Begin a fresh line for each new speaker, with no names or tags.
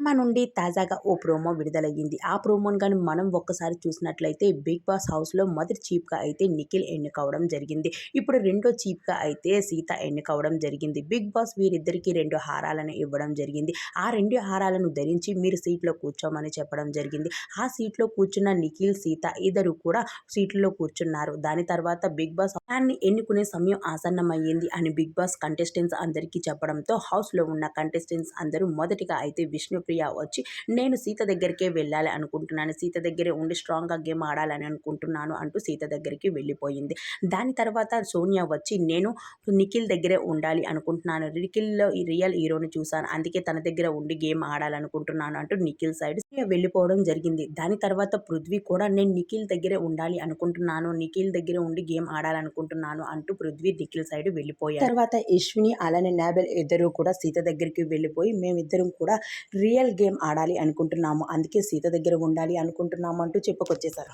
మా నుండి తాజాగా ఓ ప్రోమో విడుదలయ్యింది. ఆ ప్రోమోను కానీ మనం ఒక్కసారి చూసినట్లయితే బిగ్ బాస్ హౌస్లో మొదటి చీప్గా అయితే నిఖిల్ ఎన్నుకోవడం జరిగింది. ఇప్పుడు రెండో చీప్గా అయితే సీత ఎన్నుకోవడం జరిగింది. బిగ్ బాస్ వీరిద్దరికీ రెండు హారాలను ఇవ్వడం జరిగింది. ఆ రెండు హారాలను ధరించి మీరు సీట్లో కూర్చోమని చెప్పడం జరిగింది. ఆ సీట్లో కూర్చున్న నిఖిల్ సీత ఇద్దరు కూడా సీట్లో కూర్చున్నారు. దాని తర్వాత బిగ్ బాస్ ఫ్యాన్ని ఎన్నుకునే సమయం ఆసన్నమయ్యింది అని బిగ్ బాస్ కంటెస్టెంట్స్ అందరికీ చెప్పడంతో హౌస్లో ఉన్న కంటెస్టెంట్స్ అందరూ మొదటిగా అయితే విష్ణుప్రియ వచ్చి నేను సీత దగ్గరికే వెళ్ళాలి అనుకుంటున్నాను. సీత దగ్గరే ఉండి స్ట్రాంగ్గా గేమ్ ఆడాలని అనుకుంటున్నాను అంటూ సీత దగ్గరికి వెళ్ళిపోయింది. దాని తర్వాత సోనియా వచ్చి నేను నిఖిల్ దగ్గరే ఉండాలి అనుకుంటున్నాను. నిఖిల్లో ఈ రియల్ హీరోని చూశాను. అందుకే తన దగ్గర ఉండి గేమ్ ఆడాలనుకుంటున్నాను అంటూ నిఖిల్ సైడ్ వెళ్ళిపోవడం జరిగింది. దాని తర్వాత పృథ్వీ కూడా నేను నిఖిల్ దగ్గరే ఉండాలి అనుకుంటున్నాను. నిఖిల్ దగ్గర ఉండి గేమ్ ఆడాలనుకుంటున్నాను. అంటూ పృథ్వీ నిఖిల్ సైడ్ వెళ్ళిపోయారు. తర్వాత యశ్విని అలానే నాబెల్ ఇద్దరు కూడా సీత దగ్గరికి వెళ్ళిపోయి మేమిద్దరం కూడా రియల్ గేమ్ ఆడాలి అనుకుంటున్నాము. అందుకే సీత దగ్గర ఉండాలి అనుకుంటున్నాము అంటూ చెప్పుకొచ్చేసారు